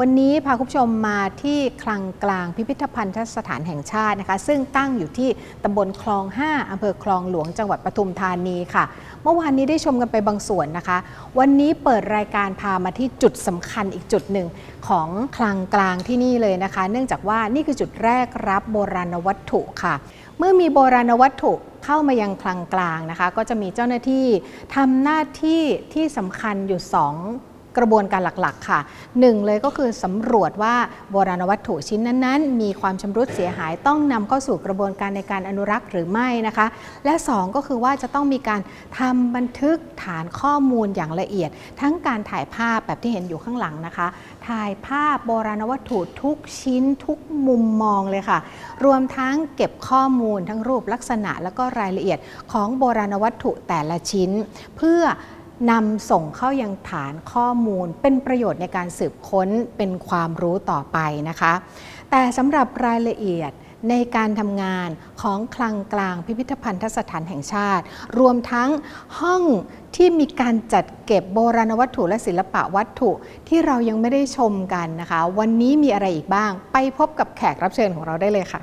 วันนี้พาคุณผู้ชมมาที่คลังกลางพิพิธภัณฑสถานแห่งชาตินะคะ ซึ่งตั้งอยู่ที่ตำบลคลอง 5อำเภอคลองหลวงจังหวัดปทุมธานีค่ะ เมื่อวานนี้ได้ชมกันไปบางส่วนนะคะ วันนี้เปิดรายการพามาที่จุดสำคัญอีกจุดหนึ่งของคลังกลางที่นี่เลยนะคะ เนื่องจากว่านี่คือจุดแรกรับโบราณวัตถุค่ะ เมื่อมีโบราณวัตถุเข้ามายังคลังกลางนะคะ ก็จะมีเจ้าหน้าที่ทำหน้าที่ที่สำคัญอยู่สอง กระบวนการหลักๆ ค่ะหนึ่งเลยก็คือสำรวจว่าโบราณวัตถุชิ้นนั้นๆ มีความชำรุดเสียหายต้องนำเข้าสู่กระบวนการในการอนุรักษ์หรือไม่นะคะ และสองก็คือว่าจะต้องมีการทำบันทึกฐานข้อมูลอย่างละเอียด ทั้งการถ่ายภาพแบบที่เห็นอยู่ข้างหลังนะคะ ถ่ายภาพโบราณวัตถุทุกชิ้นทุกมุมมองเลยค่ะ รวมทั้งเก็บข้อมูลทั้งรูปลักษณะ แล้วก็รายละเอียดของโบราณวัตถุแต่ละชิ้น เพื่อ นำส่งเข้ายังฐานข้อมูล เป็นประโยชน์ในการสืบค้นเป็นความรู้ต่อไปนะคะ แต่สำหรับรายละเอียดในการทำงานของคลังกลางพิพิธภัณฑสถานแห่งชาติ รวมทั้งห้องที่มีการจัดเก็บโบราณวัตถุและศิลปะวัตถุที่เรายังไม่ได้ชมกันนะคะ วันนี้มีอะไรอีกบ้าง ไปพบกับแขกรับเชิญของเราได้เลยค่ะ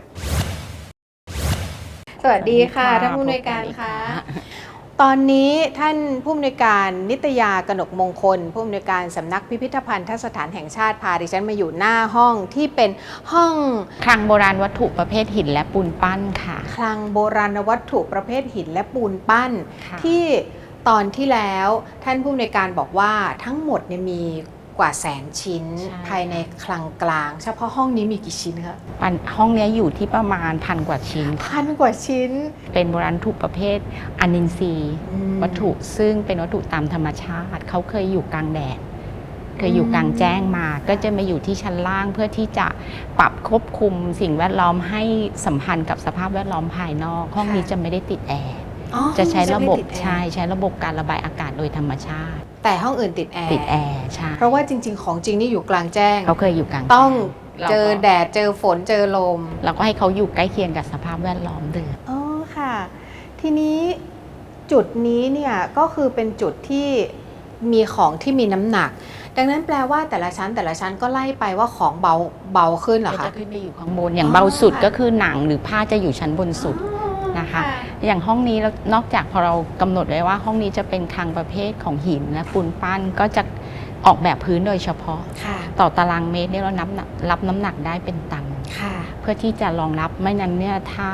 สวัสดีค่ะท่านผู้อำนวยการค่ะ ตอนนี้ท่านผู้อำนวยการนิตยากนกมงคล ผู้อำนวยการสำนักพิพิธภัณฑสถานแห่งชาติพาดิฉันมาอยู่หน้าห้องที่เป็นห้องคลังโบราณวัตถุประเภทหินและปูนปั้นค่ะ คลังโบราณวัตถุประเภทหินและปูนปั้นค่ะที่ตอนที่แล้วท่านผู้อำนวยการบอกว่าทั้งหมดเนี่ยมี กว่าแสนชิ้นภายในคลังกลาง เฉพาะห้องนี้มีกี่ชิ้นคะปันห้องเนี้ยอยู่ที่ประมาณพันกว่าชิ้น พันกว่าชิ้นเป็นโบราณวัตถุประเภทอนินทรีย์อืมวัตถุซึ่งเป็นวัตถุตามธรรมชาติ เขาเคยอยู่กลางแดด เคยอยู่กลางแจ้งมา ก็จะมาอยู่ที่ชั้นล่างเพื่อที่จะปรับควบคุมสิ่งแวดล้อมให้สัมพันธ์กับสภาพแวดล้อมภายนอก ห้องนี้จะไม่ได้ติดแอร์อ๋อ จะใช้ระบบไม่ติดแอร์ใช่ใช้ระบบการระบายอากาศโดยธรรมชาติ แต่ห้องอื่นติดแอร์ติดแอร์ใช่เพราะว่าจริง ๆ ของจริงนี่อยู่กลางแจ้งเขาเคยอยู่กลางต้องเราก็เจอแดดเจอฝนเจอลมเราก็ให้เขาอยู่ใกล้เคียงกับสภาพแวดล้อมเดิมอ๋อค่ะ ทีนี้จุดนี้เนี่ยก็คือเป็นจุดที่มีของที่มีน้ำหนัก ดังนั้นแปลว่าแต่ละชั้นแต่ละชั้นก็ไล่ไปว่าของเบาเบาขึ้นเหรอก็คะจะขึ้นไปอยู่ข้างบนอย่างเบาสุดอ๋อค่ะก็คือหนังหรือผ้าจะอยู่ชั้นบนสุด นะคะ อย่างห้องนี้แล้วนอกจากพอเรากำหนดไว้ว่าห้องนี้จะเป็นคลังประเภทของหินและปูนปั้นก็จะออกแบบพื้นโดยเฉพาะ ค่ะ ต่อตารางเมตรเนี่ยเรานับหนักรับน้ำหนักได้เป็นตัน ค่ะ เพื่อที่จะรองรับไม่นั้นเนี่ยถ้า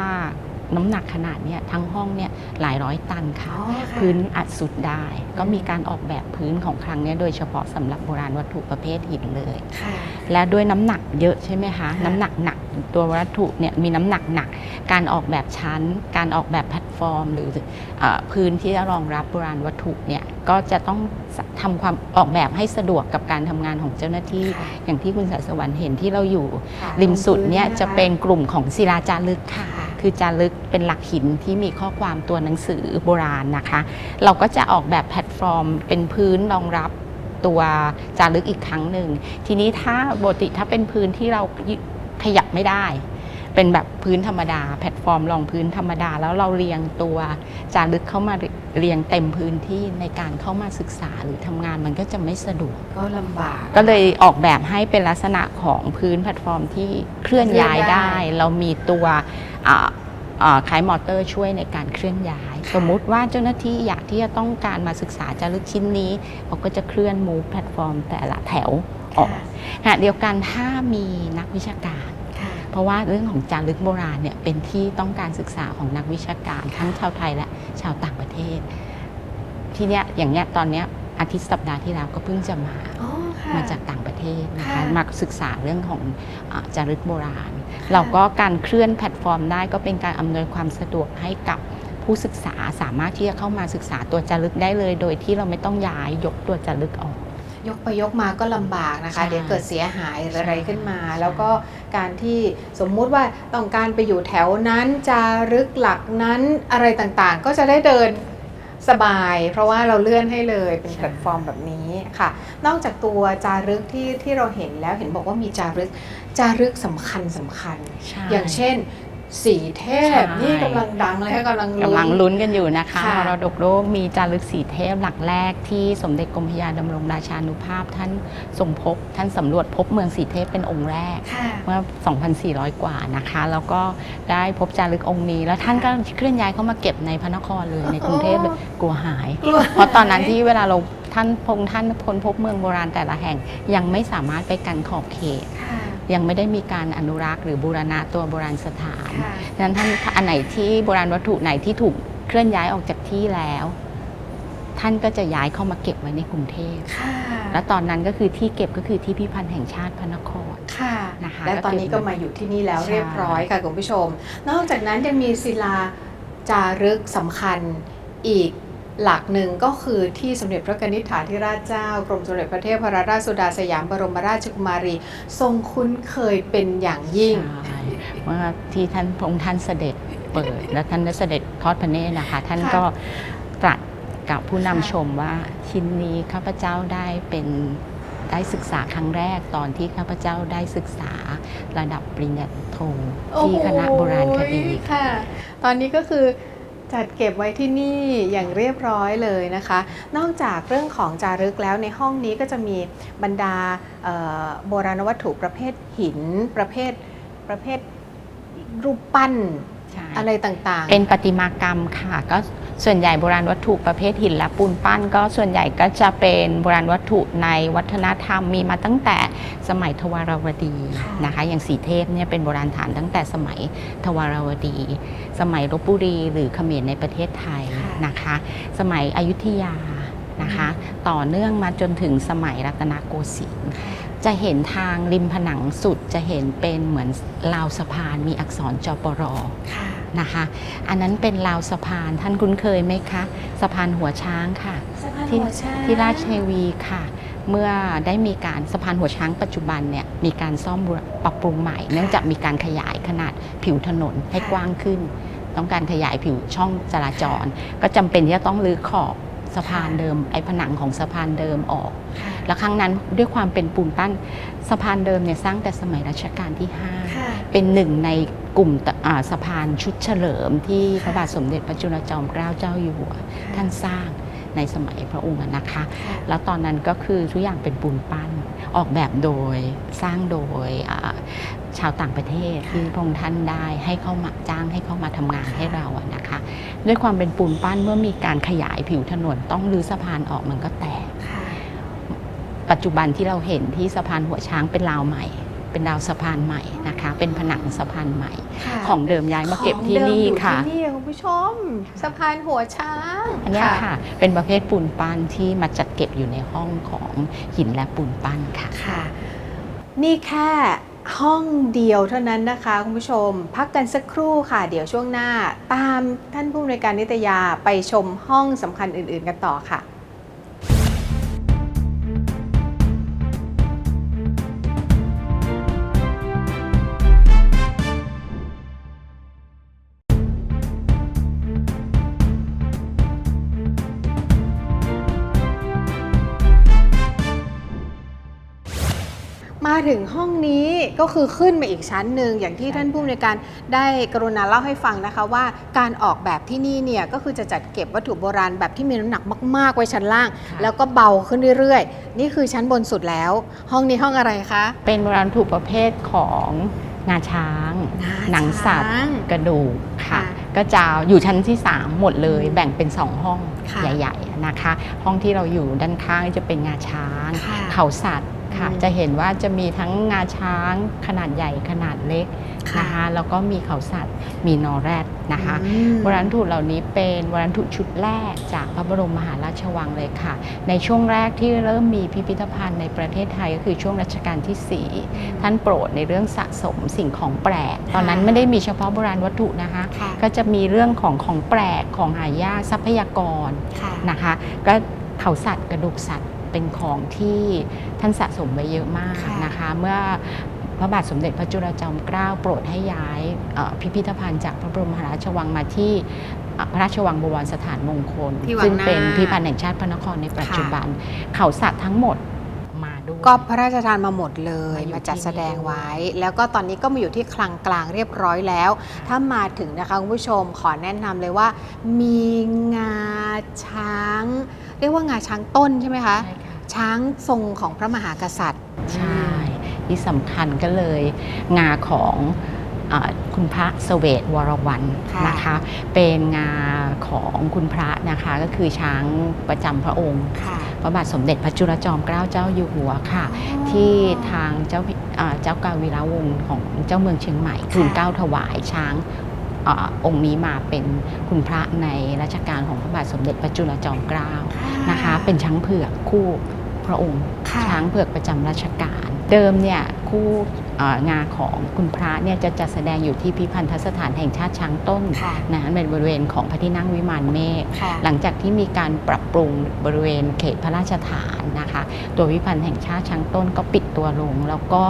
น้ำหนักขนาดเนี้ยทั้งห้องเนี่ยหลายร้อยตันค่ะ อ๋อค่ะพื้นอัดสุดได้ ก็มีการออกแบบพื้นของคลังเนี้โดยเฉพาะสำหรับโบราณวัตถุประเภทหินเลย ค่ะ และด้วยน้ำหนักเยอะใช่ไหมคะ ค่ะ น้ำหนักหนักตัววัตถุเนี่ยมีน้ำหนักหนัก การออกแบบชั้น การออกแบบแพลตฟอร์ม หรือเออพื้นที่จะรองรับโบราณวัตถุเนี่ยก็จะต้องทำความออกแบบให้สะดวกกับการทำงานของเจ้าหน้าที่ ค่ะอย่างที่คุณสายสวรรค์เห็นที่เราอยู่ ค่ะริมสุดเนี่ยตรงจะเป็นกลุ่มของศิลาจารึกค่ะ ค่ะ คือจารึกเป็นหลักหินที่มีข้อความตัวหนังสือโบราณนะคะ เราก็จะออกแบบแพลตฟอร์ม เป็นพื้นรองรับตัวจารึกอีกครั้งหนึ่ง ทีนี้ถ้าปกติถ้าเป็นพื้นที่เราขยับไม่ได้ เป็นแบบพื้นธรรมดา แพลตฟอร์มรองพื้นธรรมดา แล้วเราเรียงตัวจารึกเข้ามาเรียงเต็มพื้นที่ในการเข้ามาศึกษาหรือทำงานมันก็จะไม่สะดวก ก็ลำบาก ก็เลยออกแบบให้เป็นลักษณะของพื้นแพลตฟอร์มที่เคลื่อนย้ายเคลื่อนได้ได้ เรามีตัวอ่าอ่า คล้ายมอเตอร์ช่วยในการเคลื่อนย้ายค่ะสมมุติว่าเจ้าหน้าที่อยากที่จะต้องการมาศึกษาจารึกชิ้นนี้เขาก็จะเคลื่อนมูฟแพลตฟอร์มแต่ละแถวออกขณะเดียวกันถ้ามีนักวิชาการค่ะเพราะว่าเรื่องของจารึกโบราณเนี่ยเป็นที่ต้องการศึกษาของนักวิชาการ ทั้งชาวไทยและชาวต่างประเทศ ทีเนี้ยอย่างเนี้ยตอนเนี้ยอาทิตย์สัปดาห์ที่แล้วก็เพิ่งจะมาอ๋อค่ะมาจากต่างประเทศนะคะค่ะมาศึกษาเรื่องของอาจารึกโบราณ เราก็การเคลื่อนแพลตฟอร์มได้ก็เป็นการอำนวยความสะดวกให้กับผู้ศึกษาสามารถที่จะเข้ามาศึกษาตัวจารึกได้เลย โดยที่เราไม่ต้องย้ายยกตัวจารึกออก ยกไปยกมาก็ลำบากนะคะใช่เดี๋ยวเกิดเสียหายหรืออะไรใช่ขึ้นมา แล้วก็การที่สมมุติว่าต้องการไปอยู่แถวนั้นจารึกหลักนั้นอะไรต่างๆ ก็จะได้เดิน สบาย เพราะว่าเราเลื่อนให้เลยเป็นแพลตฟอร์มแบบนี้ค่ะ นอกจากตัวจารึกที่ที่เราเห็นแล้วเห็นบอกว่ามีจารึกจารึกสำคัญสำคัญใช่อย่างเช่น สีเทพใช่ นี่กำลังดังเลยค่ะกำลัง กำลังลุ้นกันอยู่นะคะค่ะ มรดกโลกมีจารึกสีเทพหลักแรกที่สมเด็จกรมพระยาดำรงราชานุภาพท่านทรงพบ ท่านสำรวจพบเมืองสีเทพเป็นองค์แรก ค่ะ เมื่อ 2,400 กว่านะคะ แล้วก็ได้พบจารึกองค์นี้ แล้วท่านก็เคลื่อนย้ายเข้ามาเก็บในพระนครเลยในกรุงเทพเลยกลัวหาย กลัว เพราะตอนนั้นที่เวลาเราท่านพงท่านค้นพบเมืองโบราณแต่ละแห่งยังไม่สามารถไปกันขอบเขต ค่ะ ยังไม่ได้มีการอนุรักษ์หรือบูรณะตัวโบราณสถานค่ะดังนั้นท่านอันไหนที่โบราณวัตถุไหนที่ถูกเคลื่อนย้ายออกจากที่แล้ว ท่านก็จะย้ายเข้ามาเก็บไว้ในกรุงเทพค่ะและตอนนั้นก็คือที่เก็บก็คือที่พิพิธภัณฑ์แห่งชาติพระนครค่ะนะคะและตอนนี้ก็มาอยู่ที่นี่แล้วใช่เรียบร้อยค่ะคุณผู้ชม นอกจากนั้นยังมีศิลาจารึกสำคัญอีก หลักหนึ่งก็คือที่สมเด็จพระกนิษฐาธิราชเจ้ากรมสมเด็จพระเทพรราชสุดาสยามบรมราชกุมารี ทรงคุ้นเคยเป็นอย่างยิ่งใช่เมื่อที่ท่านพระองค์ท่านเสด็จเปิด และท่านได้เสด็จทอดพระเนตรนะคะ ท่านค่ะก็ตรัสกับผู้นำค่ะชมว่าชิ้นนี้ข้าพเจ้าได้เป็นได้ศึกษาครั้งแรกตอนที่ข้าพเจ้าได้ศึกษาระดับปริญญาโทที่คณะโบราณคดีโอ้ยค่ะ ตอนนี้ก็คือ จัดเก็บไว้ที่นี่อย่างเรียบร้อยเลยนะคะ นอกจากเรื่องของจารึกแล้วในห้องนี้ก็จะมีบรรดาโบราณวัตถุประเภทหินประเภทประเภทรูปปั้น อะไรต่างๆ เป็นประติมากรรมค่ะ ก็ส่วนใหญ่โบราณวัตถุประเภทหินและปูนปั้น ก็ส่วนใหญ่ก็จะเป็นโบราณวัตถุในวัฒนธรรมมีมาตั้งแต่สมัยทวารวดีค่ะนะคะ อย่างสีเทพเนี่ยเป็นโบราณฐานตั้งแต่สมัยทวารวดี สมัยลบบุรีหรือเขมรในประเทศไทยนะคะ สมัยอยุธยานะคะ ต่อเนื่องมาจนถึงสมัยรัตนโกสินทร์ จะเห็นทางริมผนังสุดจะเห็นเป็นเหมือนราวสะพานมีอักษรจปรค่ะนะคะ อันนั้นเป็นราวสะพานท่านคุ้นเคยไหมคะสะพานหัวช้างค่ะที่ที่ราชเทวีค่ะ เมื่อได้มีการสะพานหัวช้างปัจจุบันเนี่ยมีการซ่อมบูรปรับปรุงใหม่ เนื่องจากมีการขยายขนาดผิวถนนให้กว้างขึ้น ต้องการขยายผิวช่องจราจร ก็จำเป็นที่จะต้องรื้อขอบ สะพานเดิมไอ้ผนังของสะพานเดิมออกค่ะแล้วครั้งนั้นด้วยความเป็นปูนปั้นสะพานเดิมเนี่ยสร้างแต่สมัยรัชกาลที่ ค่ะ 5 เป็นหนึ่งในกลุ่มตะอ่าสะพานชุดเฉลิมที่พระบาทสมเด็จพระจุลจอมเกล้าเจ้าอยู่หัวท่านสร้างในสมัยพระองค์อะนะคะ แล้วตอนนั้นก็คือทุกอย่างเป็นปูนปั้นออกแบบโดยสร้างโดยอ่าชาวต่างประเทศที่พระองค์ท่านได้ให้เข้ามาจ้างให้เข้ามาทำงานให้เราอะนะคะ ด้วยความเป็นปูนปั้นเมื่อมีการขยายผิวถนนต้องรื้อสะพานออกมันก็แตกค่ะปัจจุบันที่เราเห็นที่สะพานหัวช้างเป็นราวใหม่ เป็นราวสะพานใหม่นะคะ เป็นผนังสะพานใหม่ ค่ะของเดิมย้ายมาเก็บที่นี่ค่ะ ของเดิมอยู่ที่นี่คุณผู้ชมสะพานหัวช้างอันเนี้ยค่ะ เป็นประเภทปูนปั้นที่มาจัดเก็บอยู่ในห้องของหินและปูนปั้นค่ะ ค่ะ นี่แค่ ห้องเดียวเท่านั้นนะคะคุณผู้ชม พักกันสักครู่ค่ะ เดี๋ยวช่วงหน้า ตามท่านผู้อำนวยการนิตยาไปชมห้องสำคัญอื่น ๆ กันต่อค่ะ ถึงห้องนี้ก็คือขึ้นมาอีกชั้นหนึ่งอย่างที่ใช่ท่านผู้อำนวยการได้กรุณาเล่าให้ฟังนะคะว่าการออกแบบที่นี่เนี่ยก็คือจะจัดเก็บวัตถุโบราณแบบที่มีน้ำหนักมาก ๆ ไว้ชั้นล่าง แล้วก็เบาขึ้นเรื่อยๆ นี่คือชั้นบนสุดแล้ว ห้องนี้ห้องอะไรคะ เป็นโบราณวัตถุประเภทของงาช้าง หนังสัตว์ช้างกระดูกค่ะค่ะ ก็จะอยู่ชั้นที่ 3 หมดเลย แบ่งเป็น 2 ห้องค่ะใหญ่ ๆ นะคะ ห้องที่เราอยู่ด้านข้างจะเป็นงาช้างค่ะเขาสัตว์ ค่ะอืมจะเห็นว่าจะมีทั้งงาช้างขนาดใหญ่ขนาดเล็กค่ะนะคะแล้วก็มีเขาสัตว์มีนอแรดนะคะอืมโบราณวัตถุเหล่านี้เป็นโบราณวัตถุชุดแรกจากพระบรมมหาราชวังเลยค่ะ ในช่วงแรกที่เริ่มมีพิพิธภัณฑ์ในประเทศไทยก็คือช่วงรัชกาลที่ 4 ท่านโปรดในเรื่องสะสมสิ่งของแปลก ตอนนั้นไม่ได้มีเฉพาะโบราณวัตถุนะคะค่ะก็จะมีเรื่องของของแปลกของหายากทรัพยากรค่ะนะคะ ก็เขาสัตว์กระดูกสัตว์ เป็นของที่ท่านสะสมไว้เยอะมากค่ะนะคะ เมื่อพระบาทสมเด็จพระจุลจอมเกล้าโปรดให้ย้ายเอ่อพิพิธภัณฑ์จากพระบรมมหาราชวังมาที่เอ่อพระราชวังบวรสถานมงคลที่วังซึ่งเป็นหน้าพิพิธภัณฑ์แห่งชาติพระนครในปัจจุบัน เขาสัตว์ทั้งหมดมาด้วยก็พระราชทานมาหมดเลยมาอยู่มาจัดที่นี่แสดงไว้ แล้วก็ตอนนี้ก็มาอยู่ที่คลังกลางเรียบร้อยแล้ว ถ้ามาถึงนะคะคุณผู้ชมขอแนะนำเลยว่า มีงาช้าง เรียกว่างาช้างต้นใช่ไหมคะ ใช่ค่ะช้างทรงของพระมหากษัตริย์ ใช่ที่สำคัญก็เลยงาของอาคุณพระเสวตวรวันค่ะนะคะ เป็นงาของคุณพระนะคะก็คือช้างประจำพระองค์ค่ะพระบาทสมเด็จพระจุลจอมเกล้าเจ้าอยู่หัวค่ะ ที่ทางเจ้าพิอ่าเจ้ากาวีระวงศ์ของเจ้าเมืองเชียงใหม่ทูลเกล้าถวายช้าง อาองค์นี้มาเป็นคุณพระในรัชกาลของพระบาทสมเด็จพระจุลจอมเกล้านะคะ เป็นช้างเผือกคู่พระองค์ค่ะช้างเผือกประจำราชการเดิมเนี่ยคู่เอ่อ งาของคุณพระเนี่ยจะจัดแสดงอยู่ที่พิพิธสถานแห่งชาติช้างต้นค่ะนะเป็นบริเวณของพระที่นั่งวิมานเมฆค่ะหลังจากที่มีการปรับปรุงบริเวณเขตพระราชฐานนะคะ ตัวพิพิธภัณฑ์แห่งชาติช้างต้นก็ปิดตัวลง แล้วก็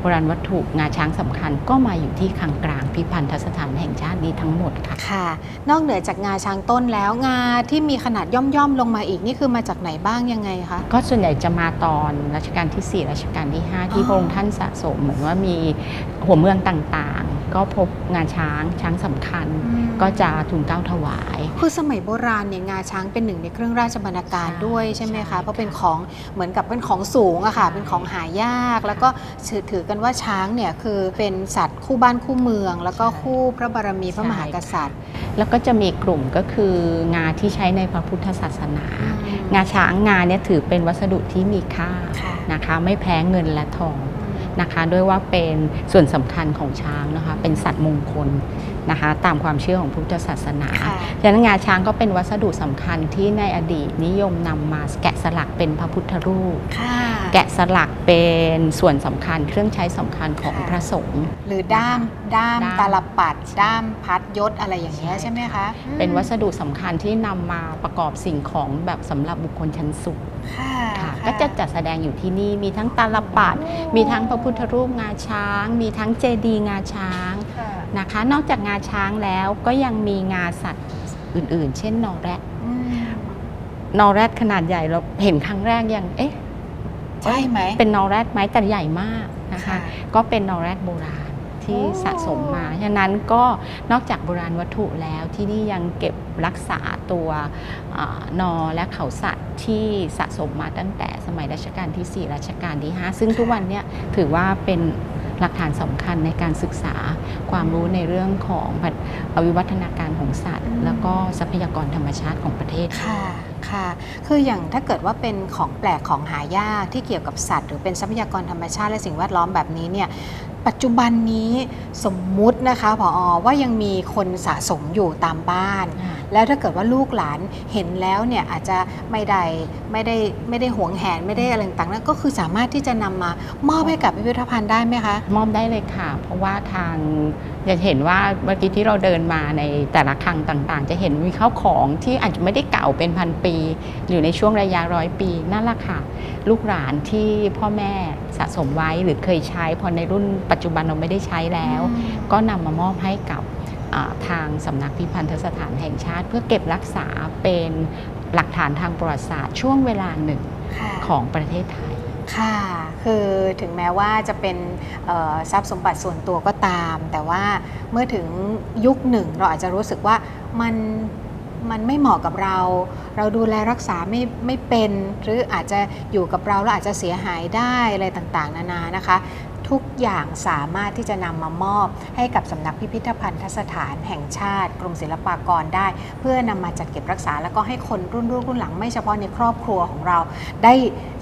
โบราณวัตถุงาช้างสำคัญก็มาอยู่ที่คลังกลางพิพิธภัณฑสถานแห่งชาตินี้ทั้งหมดค่ะค่ะ นอกเหนือจากงาช้างต้นแล้วงาที่มีขนาดย่อมๆลงมาอีกนี่คือมาจากไหนบ้างยังไงคะก็ส่วนใหญ่จะมาตอนรัชกาลที่ 4 รัชกาลที่ 5 ที่พระองค์ท่านสะสมเหมือนว่ามีหัวเมืองต่างๆ ก็พบงาช้างช้างสำคัญ ก็จะทูลเกล้าถวาย คือสมัยโบราณเนี่ยงาช้างเป็นหนึ่งในเครื่องราชบรรณาการใช่ด้วยใช่ไหมใช่คะเพราะเป็นของเหมือนกับเป็นของสูงอะค่ะใช่เป็นของหายาก แล้วก็ถือถือกันว่าช้างเนี่ยคือเป็นสัตว์คู่บ้านคู่เมือง แล้วก็คู่พระบารมีพระมหากษัตริย์ แล้วก็จะมีกลุ่มก็คืองาที่ใช้ในพระพุทธศาสนาอืมงาช้างงาเนี่ยถือเป็นวัสดุที่มีค่าค่ะนะคะไม่แพ้เงินและทอง นะคะ ด้วยว่าเป็นส่วนสำคัญของช้างนะคะ เป็นสัตว์มงคล นะคะตามความเชื่อของพุทธศาสนาค่ะฉะนั้นงาช้างก็เป็นวัสดุสำคัญที่ในอดีตนิยมนำมาแกะสลักเป็นพระพุทธรูปค่ะแกะสลักเป็นส่วนสำคัญเครื่องใช้สำคัญของค่ะพระสงฆ์หรือด้ามด้ามด้ามตาลปัด ด้ามพัดยศอะไรอย่างเงี้ยใช่ใช่ไหมคะ เป็นวัสอืมดุสำคัญที่นำมาประกอบสิ่งของแบบสำหรับบุคคลชั้นสูงค่ะค่ะค่ก็จะจัดแสดงอยู่ที่นี่มีทั้งตาลปัด มีทั้งพระพุทธรูปงาช้าง มีทั้งเจดีย์งาช้างค่ะ นะคะ นอกจากงาช้างแล้วก็ยังมีงาสัตว์อื่นๆ เช่นนอแรดอืมนอแรดขนาดใหญ่เราเห็นครั้งแรกยังเอ๊ะใช่ไหมเป็นนอแรดไหมแต่ใหญ่มากนะคะค่ะก็เป็นนอแรดโบราณ ที่โอ้สะสมมา ฉะนั้นก็นอกจากโบราณวัตถุแล้วที่นี่ยังเก็บรักษาตัวอานอและเขาสัตว์ที่สะสมมาตั้งแต่สมัยรัชกาลที่ 4 รัชกาลที่ 5 ซึ่งทุกวันเนี้ยถือว่าเป็นหลักฐานสำคัญในการศึกษาความรู้ในเรื่องของพัฒวิวัฒนาการของสัตว์อืมแล้วก็ทรัพยากรธรรมชาติของประเทศค่ะค่ะ คืออย่างถ้าเกิดว่าเป็นของแปลกของหายากที่เกี่ยวกับสัตว์ หรือเป็นทรัพยากรธรรมชาติและสิ่งแวดล้อมแบบนี้เนี่ย ปัจจุบันนี้สมมุตินะคะผอว่ายังมีคนสะสมอยู่ตามบ้าน แล้วถ้าเกิดว่าลูกหลานเห็นแล้วเนี่ยอาจจะไม่ได้ไม่ได้ไม่ได้หวงแหนไม่ได้อะไรต่างๆนั้นก็คือสามารถที่จะนำมามอบให้กับพิพิธภัณฑ์ได้ไหมคะมอบได้เลยค่ะ เพราะว่าทางจะเห็นว่าเมื่อกี้ที่เราเดินมาในแต่ละคลังต่างๆ จะเห็นมีข้าวของที่อาจจะไม่ได้เก่าเป็นพันปีอยู่ในช่วงระยะร้อยปีนั่นแหละค่ะ ลูกหลานที่พ่อแม่ สะสมไว้หรือเคยใช้ พอในรุ่นปัจจุบันเราไม่ได้ใช้แล้ว ก็นำมามอบให้กับอ่าทางสำนักพิพันธสถานแห่งชาติ เพื่อเก็บรักษาเป็นหลักฐานทางประวัติศาสตร์ช่วงเวลาหนึ่งค่ะของประเทศไทยค่ะคือถึงแม้ว่าจะเป็นเอ่อทรัพย์สมบัติส่วนตัวก็ตาม แต่ว่าเมื่อถึงยุคหนึ่งเราอาจจะรู้สึกว่ามัน มันไม่เหมาะกับเรา เราดูแลรักษาไม่ไม่เป็น หรืออาจจะอยู่กับเราแล้วอาจจะเสียหายได้อะไรต่างๆ นานานะคะ ทุกอย่างสามารถที่จะนำมามอบให้กับสำนักพิพิธภัณฑสถานแห่งชาติ กรมศิลปากรได้ เพื่อนำมาจัดเก็บรักษา แล้วก็ให้คนรุ่นรุ่นรุ่นหลังไม่เฉพาะในครอบครัวของเรา ได้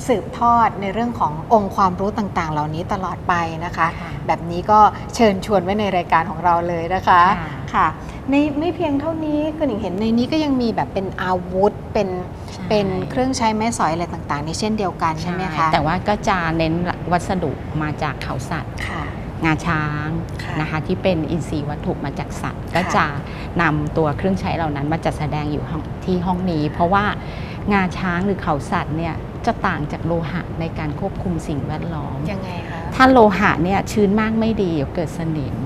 สืบทอดในเรื่องขององค์ความรู้ต่างๆ เหล่านี้ตลอดไปนะคะค่ะแบบนี้ก็เชิญชวนไว้ในรายการของเราเลยนะคะ ค่ะค่ะ ในไม่เพียงเท่านี้ก็หนิงเห็นในนี้ก็ยังมีแบบเป็นอาวุธเป็นใช่ เป็นเครื่องใช้ไม้สอยอะไรต่างๆในเช่นเดียวกันใช่ไหมคะแต่ว่าก็จะเน้นวัสดุมาจากเขาสัตว์ค่ะ งาช้างค่ะนะคะที่เป็นอินทรีย์วัตถุมาจากสัตว์ค่ะก็จะนำตัวเครื่องใช้เหล่านั้นมาจัดแสดงอยู่ห้องที่ห้องนี้ เพราะว่างาช้างหรือเขาสัตว์เนี่ยจะต่างจากโลหะในการควบคุมสิ่งแวดล้อม ยังไงคะ ถ้าโลหะเนี่ยชื้นมากไม่ดีเดี๋ยวเกิดสนิม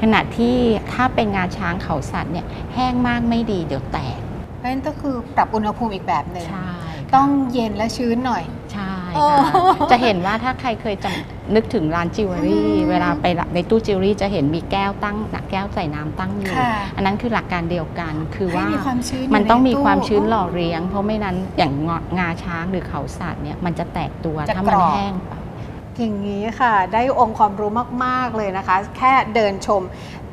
ขณะที่ถ้าเป็นงาช้างเขาสัตว์เนี่ยแห้งมากไม่ดีเดี๋ยวแตก เพราะฉะนั้นก็คือปรับอุณหภูมิอีกแบบหนึ่ง ใช่ต้องเย็นและชื้นหน่อย ใช่โอ้ ค่ะจะเห็นว่าถ้าใครเคยจำนึกถึงร้านจิวเวลรี่อืมเวลาไปในตู้จิวเวลรี่จะเห็นมีแก้วตั้งหนักแก้วใส่น้ำตั้งอยู่ ค่ะอันนั้นคือหลักการเดียวกันคือให้ว่ามีความชื้นมันยู่ต้องมีใตู้ความชื้นหล่อเลี้ยง เพราะไม่นั้นอย่างงางาช้างหรือเขาสัตว์เนี่ยมันจะแตกตัวจะถ้ามันกรอบ แห้งไป อย่างนี้ค่ะ ได้องค์ความรู้มาก ๆ เลยนะคะ แค่เดินชม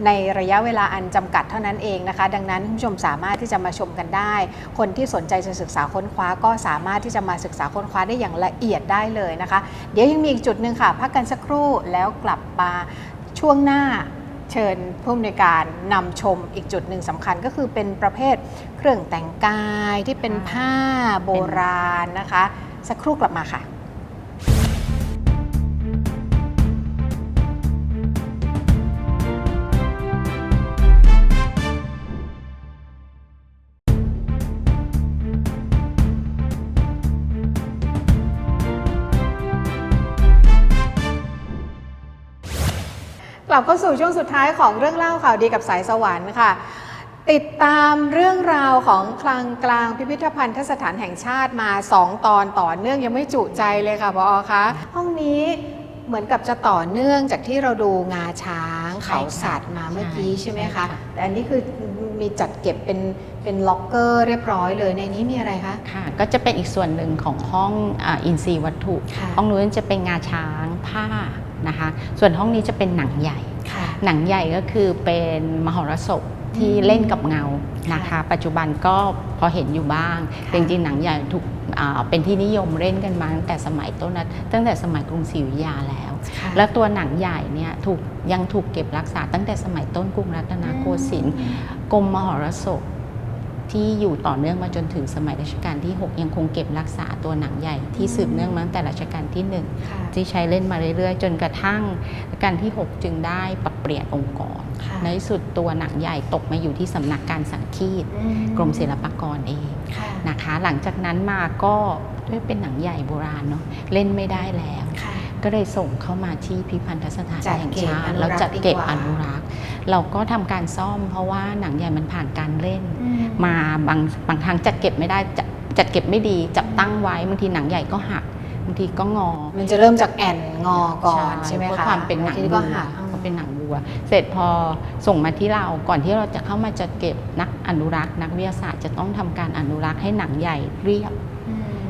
ในระยะเวลาอันจำกัดเท่านั้นเองนะคะ ดังนั้นคุณผู้ชมสามารถที่จะมาชมกันได้ คนที่สนใจจะศึกษาค้นคว้าก็สามารถที่จะมาศึกษาค้นคว้าได้อย่างละเอียดได้เลยนะคะ เดี๋ยวยังมีอีกจุดหนึ่งค่ะ พักกันสักครู่แล้วกลับมาช่วงหน้าเชิญผู้อำนวยการนำชมอีกจุดหนึ่งสำคัญก็คือเป็นประเภทเครื่องแต่งกายที่เป็นผ้าโบราณนะคะ สักครู่กลับมาค่ะ ลับเข้าสู่ช่วงสุดท้ายของเรื่องเล่าข่าวดีกับสายสวรรค์ค่ะ ติดตามเรื่องราวของคลังกลางพิพิธภัณฑสถานแห่งชาติมา 2 ตอนต่อเนื่องยังไม่จุใจเลยค่ะพอคะห้องนี้เหมือนกับจะต่อเนื่องจากที่เราดูงาช้างใช่เขาค่ะสัตว์มาเมื่อกี้ใช่ใช่ไหมใช่คะค่ะแต่อันนี้คือมีจัดเก็บเป็นเป็นล็อกเกอร์เรียบร้อยเลยในนี้มีอะไรคะค่ะ ก็จะเป็นอีกส่วนหนึ่งของห้องอาอินทรีย์วัตถุค่ะห้องนู้นจะเป็นงาช้างผ้า นะคะ ส่วนห้องนี้จะเป็นหนังใหญ่ค่ะหนังใหญ่ก็คือเป็นมหรสพที่อืมเล่นกับเงานะคะค่ะปัจจุบันก็พอเห็นอยู่บ้างค่ะแต่จริงๆหนังใหญ่ถูกอ่าเป็นที่นิยมเล่นกันมาตั้งแต่สมัยต้นนะตั้งแต่สมัยกรุงศรีอยุธยาแล้วค่ะแล้วตัวหนังใหญ่เนี่ยถูกยังถูกเก็บรักษาตั้งแต่สมัยต้นกรุงรัตนโกสินทร์กรมมหรสพ ที่อยู่ต่อเนื่องมาจนถึงสมัยรัชกาลที่ 6 ยังคงเก็บรักษาตัวหนังใหญ่ที่สืบเนื่องมาตั้งแต่รัชกาลที่1ค่ะที่ใช้เล่นมาเรื่อยๆ จนกระทั่งรัชกาลที่ 6 จึงได้ปรับเปลี่ยนองค์กรค่ะในที่สุดตัวหนังใหญ่ตกมาอยู่ที่สำนักการสังคีตอืกรมศิลปากรเองค่ะนะคะ หลังจากนั้นมาก็ด้วยเป็นหนังใหญ่โบราณเนาะเล่นไม่ได้แล้วค่ะ ก็เลยส่งเข้ามาที่พิพิธภัณฑสถานจัดแห่งเก็บชาอตินุรักษ์แล้วจัดเก็บดีกว่า อนุรักษ์ เราก็ทำการซ่อมเพราะว่าหนังใหญ่มันผ่านการเล่น อืมาบางบางครั้งจัดเก็บไม่ได้จัดจัดเก็บไม่ดี จับตั้งไว้บางทีหนังใหญ่ก็หักบางทีก็งอ มันจะเริ่มจากแอนงอก่อนใช่ไหมเพราคะความเป็นหนังทีวัก็วหักเพราะเป็นหนังวัว เสร็จพอส่งมาที่เราก่อนที่เราจะเข้ามาจัดเก็บนักอนุรักษ์ นักวิทยาศาสตร์จะต้องทำการอนุรักษ์ให้หนังใหญ่เรียบอืม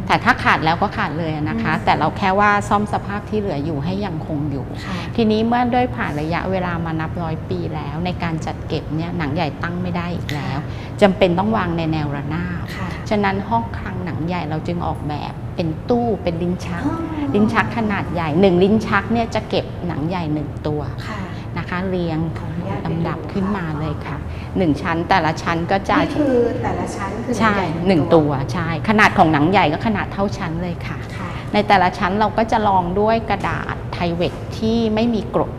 แต่ถ้าขาดแล้วก็ขาดเลยนะคะอืมแต่เราแค่ว่าซ่อมสภาพที่เหลืออยู่ให้ยังคงอยู่ค่ะทีนี้เมื่อด้วยผ่านระยะเวลามานับร้อยปีแล้ว ในการจัดเก็บเนี่ยหนังใหญ่ตั้งไม่ได้อีกแล้วจำเป็นต้องวางในแนวระนาบค่ะฉะนั้นห้องคลังหนังใหญ่เราจึงออกแบบเป็นตู้เป็นลิ้นชัก ลิ้นชักขนาดใหญ่หนึ่งลิ้นชักเนี่ยจะเก็บหนังใหญ่หนึ่งตัวค่ะนะคะเรียงขออนุญาตไปลำดับดูขึ้นมาค่ะเลยค่ะ หนึ่งชั้น แต่ละชั้นก็จะนี่คือแต่ละชั้นคือใช่ญ่หนึ่งตัวใช่ขนาดของหนังใหญ่ก็ขนาดเท่าชั้นเลยค่ะ ค่ะ ในแต่ละชั้นเราก็จะลองด้วยกระดาษไทเวกที่ไม่มีกรด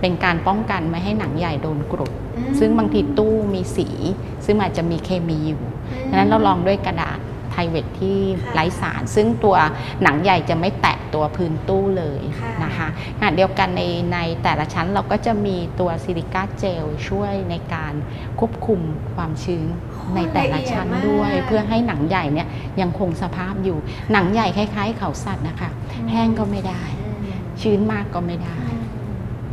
เป็นการป้องกันไม่ให้หนังใหญ่โดนกรดอืมซึ่งบางทีตู้มีสี ซึ่งอาจจะมีเคมีอยู่ดังนั้นเราลองด้วยกระดาษ ไทเวกที่ค่ะไร้สาร ซึ่งตัวหนังใหญ่จะไม่แตะตัวพื้นตู้เลยค่ะนะคะขณะเดียวกันในในแต่ละชั้นเราก็จะมีตัวซิลิก้าเจลช่วยในการควบคุมความชื้นในแต่ละชั้นด้วย เพื่อให้หนังใหญ่เนี่ยยังคงสภาพอยู่ หนังใหญ่คล้ายๆเขาสัตว์นะคะ แห้งก็ไม่ได้อืมชื้นมากก็ไม่ได้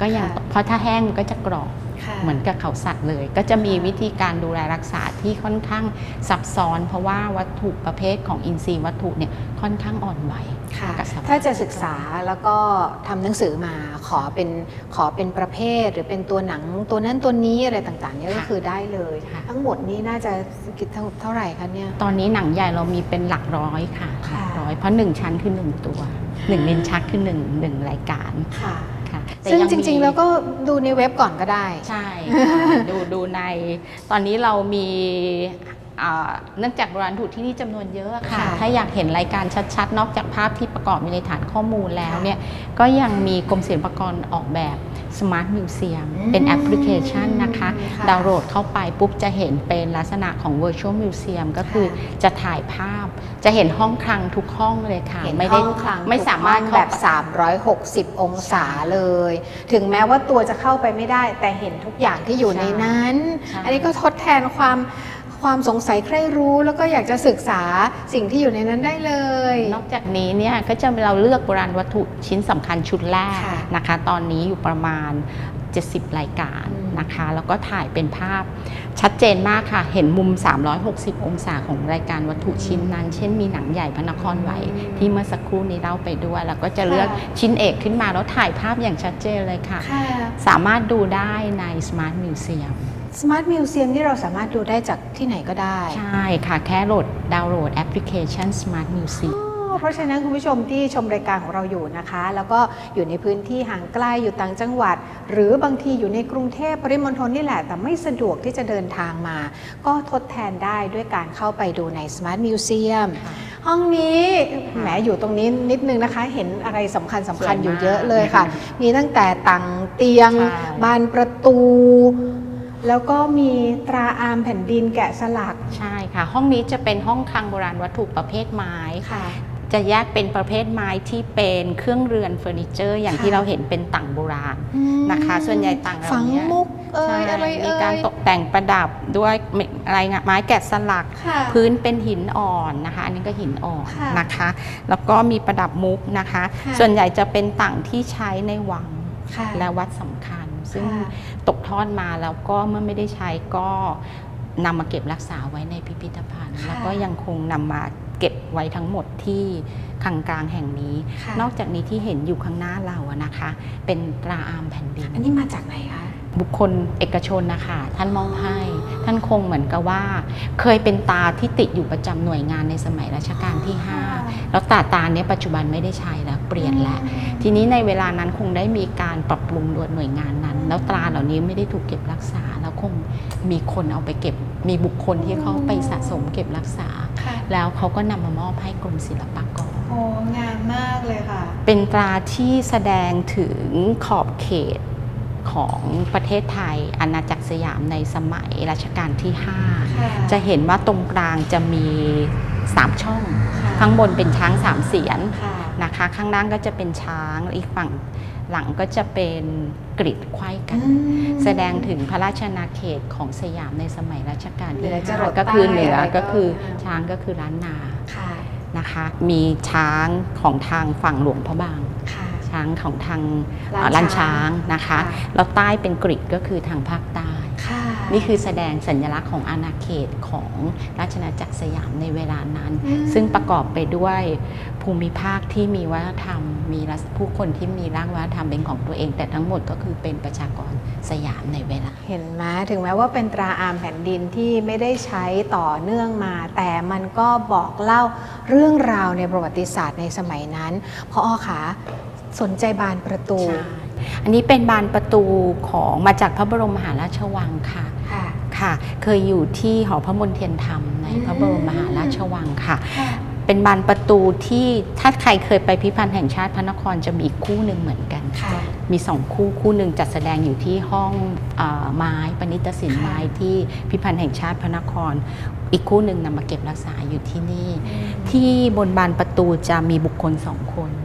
ก็ยังค่ะเพราะถ้าแห้งมันก็จะกรอบค่ะ เหมือนกับเขาสัตว์เลย ก็จะมีวิธีการดูแลรักษาที่ค่อนข้างซับซ้อน เพราะว่าวัตถุประเภทของอินทรีย์วัตถุเนี่ยค่อนข้างอ่อนไหวค่ะกับสภาพถ้าจะศึกษาแล้วก็ทำหนังสือมาขอเป็นขอเป็นประเภท หรือเป็นตัวหนังตัวนั้นตัวนี้อะไรต่างๆเนี่ยก็ค่ะคือได้เลยค่ะทั้งหมดนี้น่าจะคิดเท่าเท่าไหร่คะเนี่ยตอนนี้หนังใหญ่เรามีเป็นหลักร้อยค่ะหค่ะลักร้อยเพราะหนึ่งชั้นคือหนึ่งตัวหนึ่งลิ้นชักคือหนึ่งหนึ่งรายการค่ะ ค่ะแต่ซึ่งยัจมีริง ๆ แล้วก็ดูในเว็บก่อนก็ได้ ใช่ค่ะดูดูใน ตอนนี้เรามีอ่าเนื่องจากโบราณถูกที่นี่จำนวนเยอะค่ะ ค่ะถ้าอยากเห็นรายการชัดๆ นอกจากภาพที่ประกอบอยู่ในฐานข้อมูลแล้วเนี่ยก็ยังมีกรมศิลปากรออกแบบ Smart Museum อืมเป็นแอปพลิเคชันนะคะค่ะดาวน์โหลดเข้าไปปุ๊บจะเห็นเป็นลักษณะของ Virtual Museum ก็คือค่ะจะถ่ายภาพ จะเห็นห้องคลังทุกห้องเลยค่ะเห็นไม่ได้ห้องคลังไม่สามารถทุกห้องเข้าแบบ 360 องศาเลย ถึงแม้ว่าตัวจะเข้าไปไม่ได้ แต่เห็นทุกอย่างที่อยู่ในนั้นใช่อันนี้ก็ทดแทนความ ความสงสัยใครรู้แล้วก็อยากจะศึกษาสิ่งที่อยู่ในนั้นได้เลย นอกจากนี้เนี่ยก็จะเราเลือกโบราณวัตถุชิ้นสำคัญชุดแรกค่ะ นะคะ ตอนนี้อยู่ประมาณ 70 รายการอืมนะคะ แล้วก็ถ่ายเป็นภาพชัดเจนมากค่ะ เห็นมุม 360 องศาของรายการวัตถุชิ้นนั้น เช่นมีหนังใหญ่พระนครไหว ที่เมื่อสักครู่นี้เล่าไปด้วย แล้วก็จะเลือกชิ้นเอกขึ้นมาแล้วถ่ายภาพอย่างชัดเจนเลยค่ะ ค่ะ สามารถดูได้ใน Smart Museum Smart Museum ที่เราสามารถดูได้จากที่ไหนก็ได้ใช่ค่ะแค่โหลดดาวน์โหลดแอปพลิเคชัน Smart Museum เพราะฉะนั้นคุณผู้ชมที่ชมรายการของเราอยู่นะคะ แล้วก็อยู่ในพื้นที่ห่างไกลอยู่ต่างจังหวัด หรือบางทีอยู่ในกรุงเทพปริมณฑลนี่แหละ แต่ไม่สะดวกที่จะเดินทางมา ก็ทดแทนได้ด้วยการเข้าไปดูใน Smart Museum ค่ะห้องนี้ค่ะแหมอยู่ตรงนี้นิดนึงนะคะ เห็นอะไรสำคัญสำคัญสวยมากอยู่เยอะเลยค่ะ มีตั้งแต่ต่างเตียงใช่บานประตู แล้วก็มีตราอามแผ่นดินแกะสลัก ใช่ค่ะ ห้องนี้จะเป็นห้องคลังโบราณวัตถุประเภทไม้ค่ะ จะแยกเป็นประเภทไม้ที่เป็นเครื่องเรือนเฟอร์นิเจอร์ อย่างค่ะ ที่เราเห็นเป็นต่างโบราณนะคะ ส่วนใหญ่ต่างเหล่าฝังนี้มุกเอ่ใช่ยอะไรมีเอ่ยการตกแต่งประดับด้วยอะไรงะไม้แกะสลัก ค่ะ พื้นเป็นหินอ่อนนะคะ อันนี้ก็หินอ่อนค่ะนะคะ แล้วก็มีประดับมุกนะคะ ค่ะ ส่วนใหญ่จะเป็นต่างที่ใช้ในวังค่ะและวัดสำคัญ ซึ่งค่ะตกทอดมาแล้วก็เมื่อไม่ได้ใช้ก็นำมาเก็บรักษาไว้ในพิพิธภัณฑ์ค่ะแล้วก็ยังคงนำมาเก็บไว้ทั้งหมดที่คลังกลางแห่งนี้ค่ะนอกจากนี้ที่เห็นอยู่ข้างหน้าเราอะนะคะ เป็นตราอามแผ่นดิน อันนี้มาจากไหนคะ บุคคลเอกชนนะคะท่านมอบให้ ท่านคงเหมือนกับว่า เคยเป็นตาที่ติดอยู่ประจำหน่วยงานในสมัยรัชกาลที่ 5 แล้วตาตาเนี้ยปัจจุบันไม่ได้ใช้แล้วเปลี่ยนแล้ว ทีนี้ในเวลานั้นคงได้มีการปรับปรุงโดยหน่วยงานนั้น แล้วตราเหล่านี้ไม่ได้ถูกเก็บรักษา แล้วคงมีคนเอาไปเก็บ มีบุคคลที่เขาไปสะสมเก็บรักษาค่ะแล้วเขาก็นำมามอบให้กรมศิลปากรโอ้งามมากเลยค่ะ เป็นตราที่แสดงถึงขอบเขต ของประเทศไทยอาณาจักรสยามในสมัยรัชกาลที่ค่ะ5จะเห็นว่าตรงกลางจะมี 3 ช่องค่ะข้างบนเป็นช้างสามเสียนค่ะนะคะ ข้างล่างก็จะเป็นช้างอีกฝั่งหลังก็จะเป็นกริดไขว้กันอืมแสดงถึงพระราชนาเขตของสยามในสมัยรัชกาลเหนืที่อจรด5ก็คือใต้เหนืออะไรก็ก็คืออ่าช้างก็คือล้านนาค่ะนะคะ มีช้างของทางฝั่งหลวงพระบาง ค่ะช้างของทางล้านเอ่อล้านช้าช้างงนะคะค่ะแล้วใต้เป็นกริดก็คือทางภาคใต้ค่ะนี่คือแสดงสัญลักษณ์ของอาณาเขตของราชนาจักรสยามในเวลานั้นอืมซึ่งประกอบไปด้วยภูมิภาคที่มีวัฒนธรรม มีรัฐผู้คนที่มีร่างวัฒนธรรมเป็นของตัวเอง แต่ทั้งหมดก็คือเป็นประชากรสยามในเวลา เห็นไหมถึงแม้ว่าเป็นตราอามแผ่นดินที่ไม่ได้ใช้ต่อเนื่องมา แต่มันก็บอกเล่าเรื่องราวในประวัติศาสตร์ในสมัยนั้นพออขา สนใจบานประตู ใช่อันนี้เป็นบานประตูของมาจากพระบรมมหาราชวังค่ะ ค่ะ ค่ะ เคยอยู่ที่หอพระมนเทียนธรรมในพระบรมมหาราชวังค่ะ ค่ะ เป็นบานประตูที่ถ้าใครเคยไปพิพิธภัณฑ์แห่งชาติพระนครจะมีอีกคู่หนึ่งเหมือนกัน ค่ะ มีสองคู่คู่หนึ่งจัดแสดงอยู่ที่ห้องเออไม้ปณิตศิลป์ค่ะ ไม้ที่พิพิธภัณฑ์แห่งชาติพระนคร อีกคู่หนึ่งนำมาเก็บรักษาอยู่ที่นี่ ที่บนบานประตูจะมีบุคคลสองคนอยู่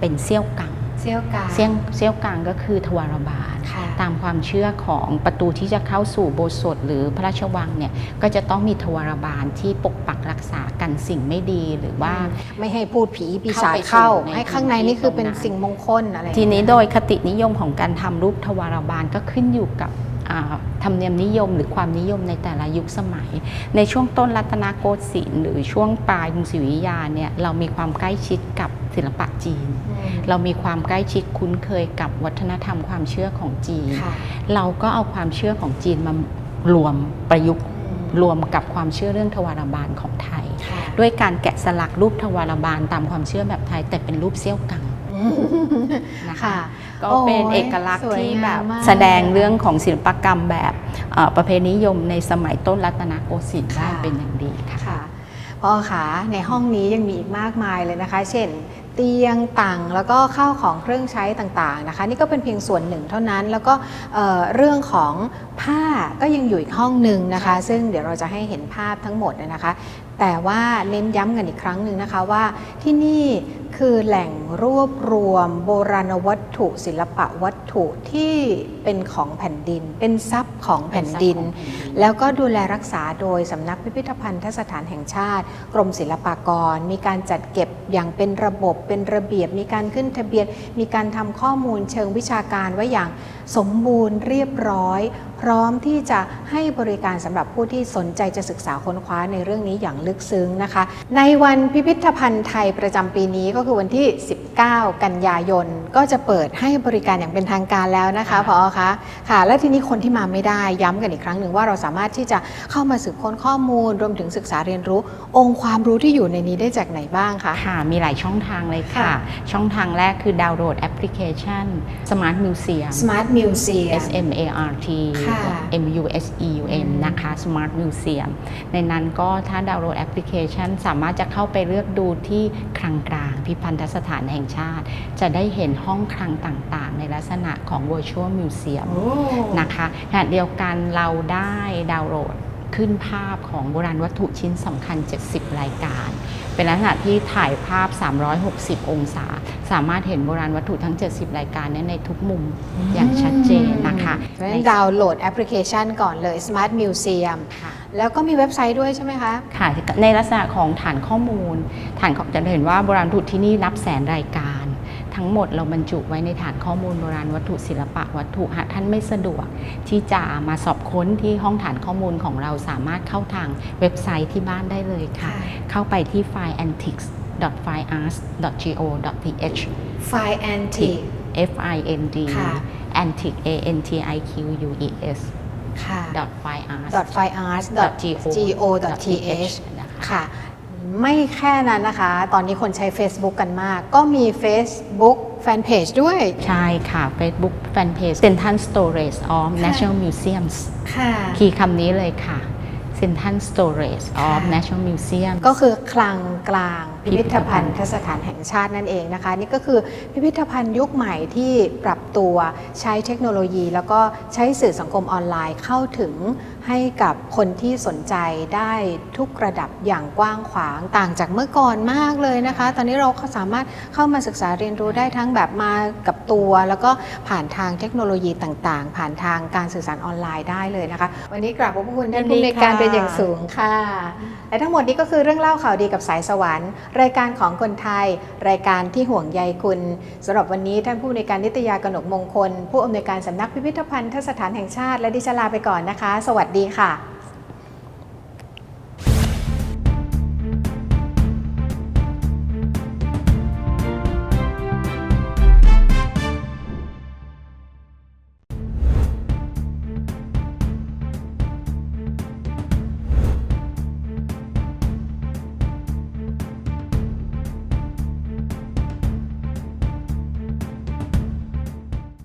เป็นเซี่ยวกังเซี่ยวกาเซี่ยงเซี่ยวกังก็คือทวารบาลค่ะตามความเชื่อของประตูที่จะเข้าสู่โบสถ์หรือพระราชวังเนี่ยก็จะต้องมีทวารบาลที่ปกปักรักษากันสิ่งไม่ดีหรือว่าไม่ให้พูดผีปีศาจเข้าไปสู่เข้าในให้ข้างในนี่คือเป็นพื้นที่สิ่งมงคลอะไรทีนี้โดยคตินิยมของการทำรูปทวารบาลก็ขึ้นอยู่กับอ่า ธรรมเนียมนิยมหรือความนิยมในแต่ละยุคสมัย ในช่วงต้นรัตนโกสินทร์หรือช่วงปลายกรุงศรีอยุธยาเนี่ยเรามีความใกล้ชิดกับศิลปะจีนอืมเรามีความใกล้ชิดคุ้นเคยกับวัฒนธรรมความเชื่อของจีนค่ะเราก็เอาความเชื่อของจีนมารวมประยุกต์อืมรวมกับความเชื่อเรื่องทวารบาลของไทยค่ะด้วยการแกะสลักรูปทวารบาลตามความเชื่อแบบไทย แต่เป็นรูปเซี่ยวกังนะคะค่ะ ก็เป็นเอกลักษณ์โอ้ยที่แบบสวยงามมากแสดงเรื่องของศิลปกรรมแบบเอ่อประเพณีนิยมในสมัยต้นรัตนโกสินทร์ได้ค่ะเป็นอย่างดีค่ะค่ะพพ่อขาในห้องนี้ยังมีอีกมากมายเลยนะคะ เช่น เตียงต่างแล้วก็ข้าวของเครื่องใช้ต่างๆนะคะ นี่ก็เป็นเพียงส่วนหนึ่งเท่านั้น แล้วก็เอ่อเรื่องของผ้าก็ยังอยู่อีกห้องหนึ่งนะคะ ซึ่งเดี๋ยวเราจะให้เห็นภาพทั้งหมดนะคะแต่ว่าเน้นย้ำกันอีกครั้งหนึ่งนะคะว่าที่นี่ คือแหล่งรวบรวมโบราณวัตถุศิลปะวัตถุที่เป็นของแผ่นดิน เป็นทรัพย์ของแผ่นดิน แล้วก็ดูแลรักษาโดยสำนักพิพิธภัณฑ์สถานแห่งชาติ กรมศิลปากร มีการจัดเก็บอย่างเป็นระบบเป็นระเบียบ มีการขึ้นทะเบียน มีการทำข้อมูลเชิงวิชาการไว้อย่าง สมบูรณ์เรียบร้อย พร้อมที่จะให้บริการสำหรับผู้ที่สนใจจะศึกษาค้นคว้าในเรื่องนี้อย่างลึกซึ้งนะคะ ในวันพิพิธภัณฑ์ไทยประจำปีนี้ก็คือวันที่ 19 กันยายน ก็จะเปิดให้บริการอย่างเป็นทางการแล้วนะคะค่ะพอคะค่ะ และทีนี้คนที่มาไม่ได้ย้ำกันอีกครั้งหนึ่งว่าเราสามารถที่จะเข้ามาสืบค้นข้อมูล รวมถึงศึกษาเรียนรู้ องค์ความรู้ที่อยู่ในนี้ได้จากไหนบ้างคะค่ะมีหลายช่องทางเลยค่ะค่ะช่องทางแรกคือดาวน์โหลดแอปพลิเคชัน Smart Museum Smart Museum S M A R T ค่ะ M U S E U M นะคะ Smart Museum ในนั้นก็ถ้าดาวน์โหลดแอปพลิเคชัน สามารถจะเข้าไปเลือกดูที่คลังกลางพิพันธสถานแห่งชาติ จะได้เห็นห้องคลังต่างๆ ในลักษณะของ Virtual Museum นะคะขณะเดียวกันเราได้ดาวน์โหลดขึ้นภาพของโบราณวัตถุชิ้นสำคัญ 70 รายการ เป็นลักษณะที่ถ่ายภาพ 360 องศา สามารถเห็นโบราณวัตถุทั้ง 70 รายการเนี้ในทุกมุมอย่างชัดเจนนะคะเพราะฉะนั้นดาวน์โหลดแอปพลิเคชันก่อนเลย Smart Museum ค่ะแล้วก็มีเว็บไซต์ด้วยใช่ไหมคะ ค่ะ ในลักษณะของฐานข้อมูล ฐานของจะเห็นว่าโบราณวัตถุที่นี่นับแสนรายการ ทั้งหมดเราบรรจุไว้ในฐานข้อมูลโบราณวัตถุศิลปะวัตถุหากท่านไม่สะดวก ที่จะมาสอบค้นที่ห้องฐานข้อมูลของเราสามารถเข้าทางเว็บไซต์ที่บ้านได้เลยค่ะค่ะเข้าไปที่ fileantiques filearts.go.th File Antique f i n d ค่ะ antique a n t i q u e s ค่ะ filearts .filearts.go.th นะคะค่ะ ไม่แค่นั้นนะคะ ตอนนี้คนใช้ Facebook กันมาก ก็มี Facebook Fanpage ด้วย ใช่ค่ะ Facebook Fanpage Central Storage of ค่ะ National Museums ค่ะ คีย์คำนี้เลยค่ะ Central Storage of ค่ะ National Museums ก็คือคลังกลาง พิพิธภัณฑ์สถานแห่งชาตินั่นเองนะคะ นี่ก็คือพิพิธภัณฑ์ยุคใหม่ที่ปรับตัวใช้เทคโนโลยี แล้วก็ใช้สื่อสังคมออนไลน์เข้าถึงให้กับคนที่สนใจได้ทุกระดับอย่างกว้างขวางต่างจากเมื่อก่อนมากเลยนะคะ ตอนนี้เราสามารถเข้ามาศึกษาเรียนรู้ได้ทั้งแบบมากับตัว แล้วก็ผ่านทางเทคโนโลยีต่างๆ ผ่านทางการสื่อสารออนไลน์ได้เลยนะคะ วันนี้กราบขอบพระคุณท่านผู้อำนการเป็นอย่างสูงค่ะและทั้งหมดนี้ก็คือเรื่องเล่าข่าวดีกับสายสวรรค์รายการของคนไทย รายการที่ห่วงใยคุณสำหรับวันนี้ท่านผู้อำนวยการนิตยากนกมงคล ผู้อำนวยการสำนักพิพิธภัณฑ์ทสถานแห่งชาติ และดิฉันลาไปก่อนนะคะ สวัสดีค่ะ